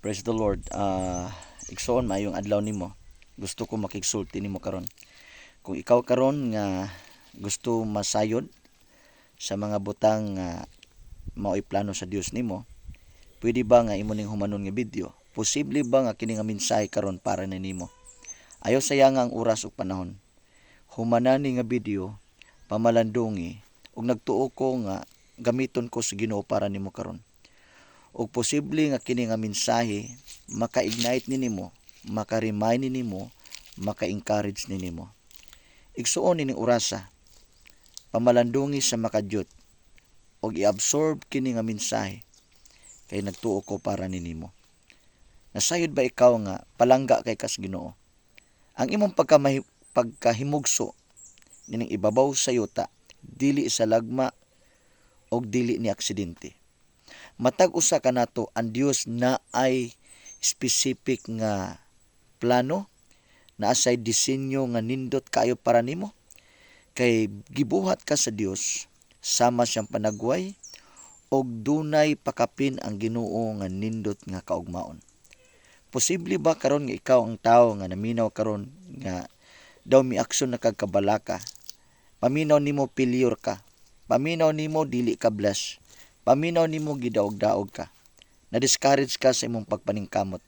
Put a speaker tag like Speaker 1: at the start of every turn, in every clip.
Speaker 1: Praise the Lord. Ah, igsoon maayong adlaw nimo. Gusto ko makigsulti nimo karon. Kung ikaw karon nga gusto masayod sa mga butang nga mao'y plano sa Dios nimo, pwede ba nga imo ning humanon nga video? Posible ba nga kini nga mensahe karon para na nimo? Ayaw sayang ang oras ug panahon. Humanani nga video pamalandungi ug nagtuo ko nga gamiton ko sa Ginoo para nimo karon ug posible nga kini nga mensahe maka-ignite ni nimo, maka-remind ni nimo, maka-encourage ni nimo. Igsuon ini orasa pamalandungi sa makadyot ug i-absorb kini nga mensahe kay nagtuo ko para ni nimo. Nasayod ba ikaw nga palangga kay kas Ginoo? Ang imong pagkamahi, pagkahimugso nining ibabaw sa yuta dili sa lagma og dili ni aksidente matag usa ka nato ang Dios na ay specific nga plano. Na asay disenyo nga nindot kayo para nimo. Kay gibuhat ka sa Dios sama siyang panagway og dunay pakapin ang Ginoo nga nindot nga kaugmaon. Posible ba karon nga ikaw ang tawo nga naminaw karon nga daw mi aksyon na kagkabalaka paminaw nimo failure ka. Paminaw nimo dili ka bless paminaw nimo gidaog-daog ka. Na-discourage ka sa imong pagpaningkamot.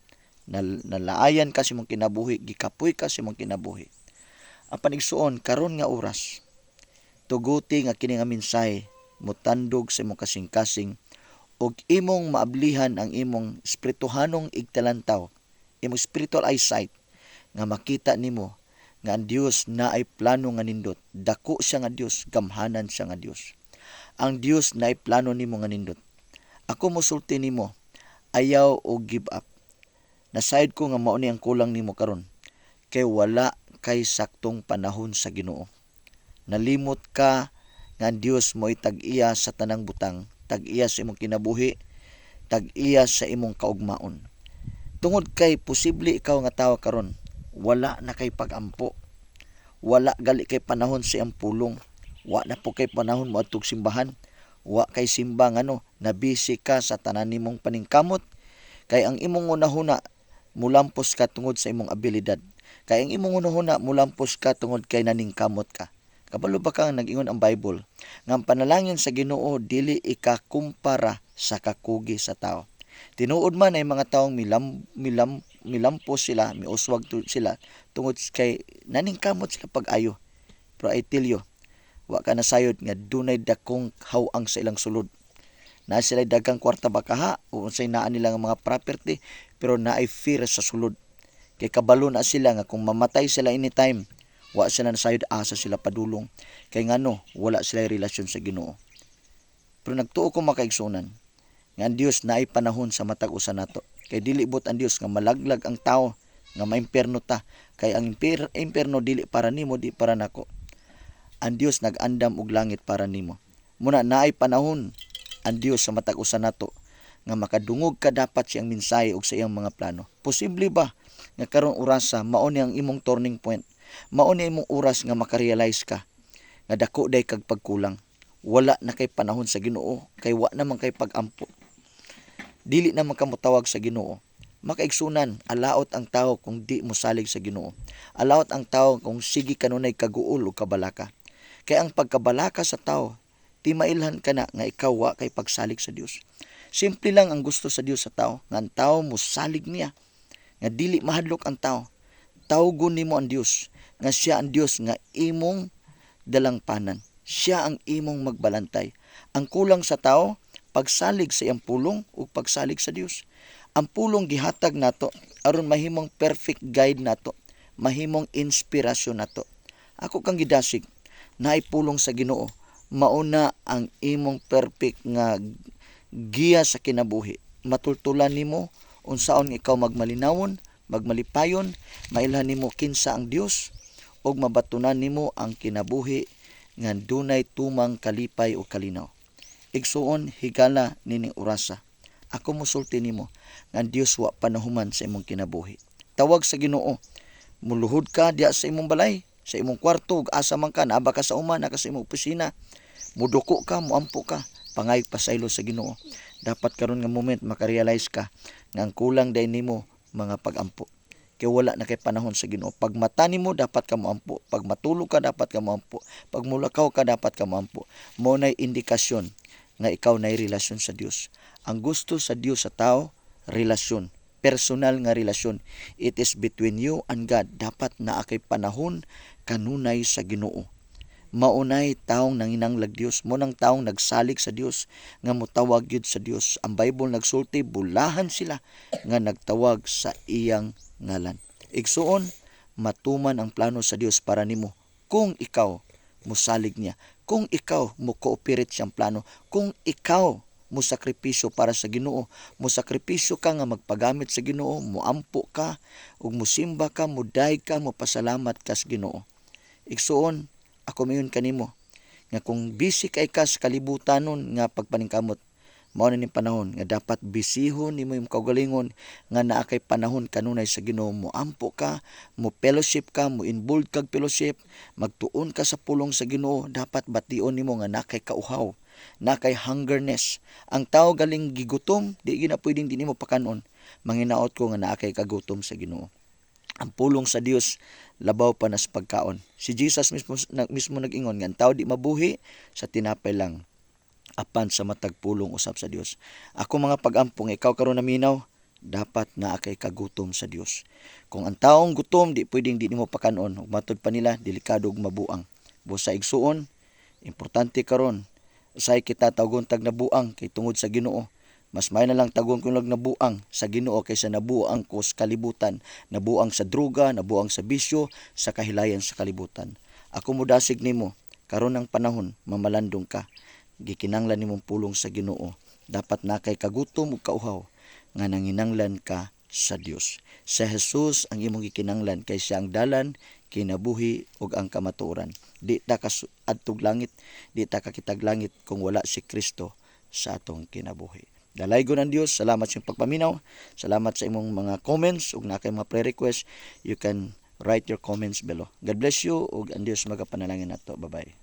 Speaker 1: Nal- nalaayan ka sa imong kinabuhi. Gikapoy ka sa imong kinabuhi. Ang panigsuon karon nga oras. Tuguti nga kini nga mensahe mutandog sa imong kasing-kasing ug imong maablihan ang imong espirituhanong igtalantaw imong spiritual eyesight nga makita nimo nga ang Dios na ay plano nga nindot. Dako siya nga Dios gamhanan siya nga Dios ang Dios na plano nimo nga nindot. Ako mosulti nimo, ayaw o give up. Nasayod ko nga mao ni ang kulang nimo karon. Kay wala kay saktong panahon sa Ginoo. Nalimot ka nga ang Dios mo tag-iya sa tanang butang, tag-iya sa imong kinabuhi, tag-iya sa imong kaugmaon. Tungod kay posible ikaw nga tawo karon, wala na kay pagampo. Wala gali kay panahon sa iyang pulong wa na po kay panahon mo atog simbahan wa kay simba ngano nabisi ka sa tanan nimong paningkamot. Kay ang imong unahuna mulampos ka tungod sa imong abilidad. Kay ang imong unahuna mulampos ka tungod kay naningkamot ka. Kabalo ba kang nag-ingon ang Bible? Nga ang panalangin sa Ginoo dili ikakumpara sa kakugi sa tao. Tinuod man ay mga taong milam, milam, milampos sila miuswag sila tungod kay naningkamot sila pag-ayo. Pero I tell you wa ka nasayod nga dunay dakong hawang sa ilang sulod. Na sila dagang kwarta bakaha o unsay naa nila nga mga property pero naay fear sa sulod. Kay kabalo na sila nga kung mamatay sila anytime wa sila nasayod asa sila padulong. Kay ngano wala sila relasyon sa Ginoo. Pero nagtuo ko makaigsunan nga ang Dios naay panahon sa matag usa nato. Kay dili bot ang Dios nga malaglag ang tao nga maimperno ta. Kay ang imper, imperno dili para nimo di para nako ang Dios nag-andam og langit para nimo. Muna naay panahon ang Dios sa matag usa nato nga makadungog ka dapat siyang mensahe og sa iyang mga plano. Posible ba nga karon orasa mao ni ang imong turning point? Mao ni imong oras nga makarealize ka nga dako day kag pagkulang. Wala na kay panahon sa Ginoo kay wa naman kay pagampo. Dili na makamutawag sa Ginoo. Makaigsunan, alaot ang tao kung di mo salig sa Ginoo. Alaot ang tao kung sige kanunay kaguol o kabalaka. Kay ang pagkabalaka sa tao, di mailhan ka na nga ikaw wa kay pagsalig sa Dios. Simple lang ang gusto sa Dios sa tao, nga ang tao mo salig niya, nga dili mahadlok ang tao. Tawgon nimo ang Dios, nga siya ang Dios nga imong dalangpanan. Siya ang imong magbalantay. Ang kulang sa tao, pagsalig sa iyang pulong o pagsalig sa Dios. Ang pulong gihatag nato aron mahimong perfect guide nato, mahimong inspirasyon nato. Ako kang gidasig naay pulong sa Ginoo mauna ang imong perfect nga giya sa kinabuhi. Matultulan nimo unsaon ikaw magmalinawon magmalipayon mailhan nimo kinsa ang Dios ug mabatunan nimo ang kinabuhi nga dunay tumang kalipay o kalinaw. Igsuon higala nining orasa. Ako musulti nimo nga Dios wa panahuman sa imong kinabuhi. Tawag sa Ginoo muluhod ka diya sa imong balay sa imong kwarto asa man ka naaba ka sa uma na ka sa imong opisina. Muduko ka muampo ka. Pangayog pasaylo sa Ginoo. Dapat karon nga moment makarealize ka nga ang kulang day nimo mga pagampo. Kay wala na kay panahon sa Ginoo. Pag mata nimo dapat ka moampo pag matulog ka dapat ka moampo pag mulakaw ka dapat ka moampo mo nay indikasyon nga ikaw nay relasyon sa Dios ang gusto sa Dios sa tao relasyon personal nga relasyon. It is between you and God. Dapat naa kay panahon kanunay sa Ginoo. Maunay taong nanginanglag Dios mo nang taong nagsalig sa Dios nga motawag gyud sa Dios ang Bible nagsulti bulahan sila nga nagtawag sa iyang ngalan. Igsuon matuman ang plano sa Dios para nimo. Kung ikaw mosalig niya kung ikaw mo cooperate siyang plano kung ikaw mo sakripisyo para sa Ginoo. Mo sakripisyo ka nga magpagamit sa Ginoo moampo ka ug mosimba ka moday ka mo pasalamat ka sa Ginoo. Igsuon ako mayon kanimo nga kung busy kay ka sa kalibutanon nga pagpaningkamot mao na ning panahon nga dapat bisihon nimo imong kaugalingon nga naa kay panahon kanunay sa Ginoo. Mo ampo ka mo fellowship ka mo involved kag fellowship magtuon ka sa pulong sa Ginoo. Dapat bation nimo nga naa kay kauhaw na kay hungerness ang tao galing gigutom di gina pwedeng di nimo pakanon manginaot ko nga naa kay kagutom sa Ginoo ang pulong sa Dios labaw pa na sa pagkaon. Si Jesus mismo na, mismo nag-ingon nga ang tao di mabuhi sa tinapay lang apan sa matag pulong usab sa Dios. Ako mga pag-ampong ikaw karon naminaw dapat na kay kagutom sa Dios. Kung ang taong gutom di pwedeng di nimo pakanon ug matud pa nila delikado ug mabuang. Busa igsuon importante karon usay kita tawgon tag nabuang kay tungod sa Ginoo mas may na lang tagon kung lag nabuang sa Ginoo kaysa nabuang ko sa kalibutan, nabuang sa druga, nabuang sa bisyo, sa kahilayan sa kalibutan. Ako mo dasig nimo karon ang panahon mamalandong ka. Gikinanglan nimong pulong sa Ginoo. Dapat na kay kagutom ug kauhaw nga nanginanglan ka sa Dios. Sa Jesus ang imong gikinanglan kay siya ang dalan, kinabuhi ug ang kamatuoran. Di ta adtog langit, di ta kakitag langit kung wala si Kristo sa atong kinabuhi. Dalaygon ang Dios. Salamat sa pagpaminaw. Salamat sa imong mga comments ug na kay mga prayer request. You can write your comments below. God bless you ug ang Dios magapanalangin nato. Bye-bye.